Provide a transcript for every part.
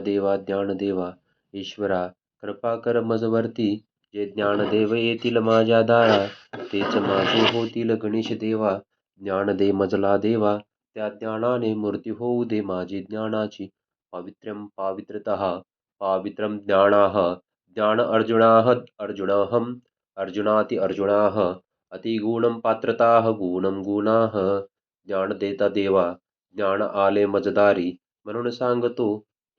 देवा ज्ञानदेवा ईश्वरा, कृपा कर मजवरती। जे ज्ञानदेव येतील माझ्या दारा, तेच माझे होतील गणेश देवा। ज्ञान दे मजला देवा, त्या ज्ञानाने मूर्ती होऊ दे माझी ज्ञानाची। पावित्र्यम पावित्रतः पावित्रम ज्ञानाः। ज्ञान अर्जुनाः अर्जुनाहम अर्जुनाति अर्जुनाः। अतिगुणम पात्रताः गुणम गुणाः। ज्ञान देता देवा, ज्ञान आले मजदारी। म्हणून सांगतो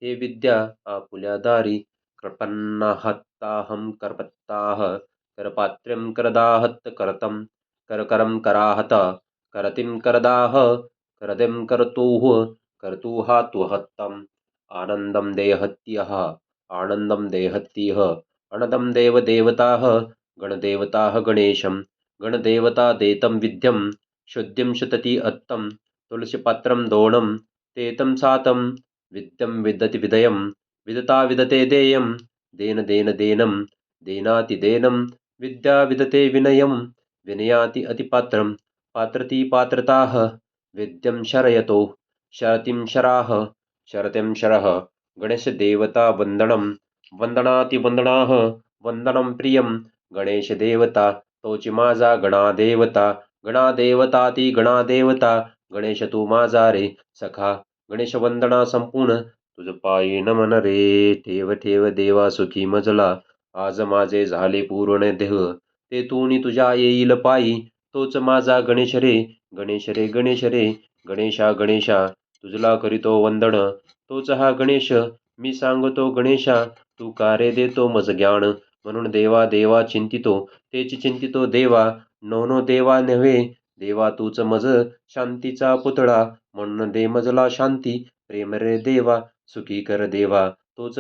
हे विद्या आपुल्या दारी कृपन्नाहत्ताहं करपत्ताः करपात्र्यं करदाहत्त करतं करकरं कराहत, करतिं करदाह करदिं करतुः कर्तुहातुहत्तम् आनन्दं देहत्यः आनन्दं देहत्यः अनदं देवदेवताः, गणदेवताः गणेशं, गणदेवता देतं विद्यं, शुद्धिं शतति अत्तं, तुलसीपत्रं दोणं, तेतं सातं विद्यं विदति विदयं विदता विदते देयं, देन देन देनं देनातिदेनं विद्या विदते विनयं, विनयाति अतिपात्रं, पात्रती पात्रताः, विद्यं शरयतो, शरतिं शराः, शरतिं शरः, गणेशदेवता वन्दनं वन्दनातिवन्दनाः वन्दनं प्रियं, गणेशदेवता, तोची माझा गणादेवता, गणादेवताती गणादेवता, गणेश तू माझा रे सखा। गणेश वंदना संपूर्ण. तुझ पायी नमन रे. ठेव ठेव देवा सुखी मजला. आज माझे झाले पूर्ण देह. ते तूनी तुझ्या येईल पायी. तोच माझा गणेश रे. गणेश रे गणेश रे. गणेशा गणेशा. तुझला करीतो वंदन. तोच हा गणेश. मी सांगतो गणेशा. तू कार्य देतो मज ज्ञान? म्हणून देवा देवा चिंतितो. तेच चिंतितो देवा. नो नो देवा नव्हे. देवा तूच मज. शांतीचा पुतळा. म्हणून दे मजला शांती प्रेम रे देवा सुखी कर देवा. तोच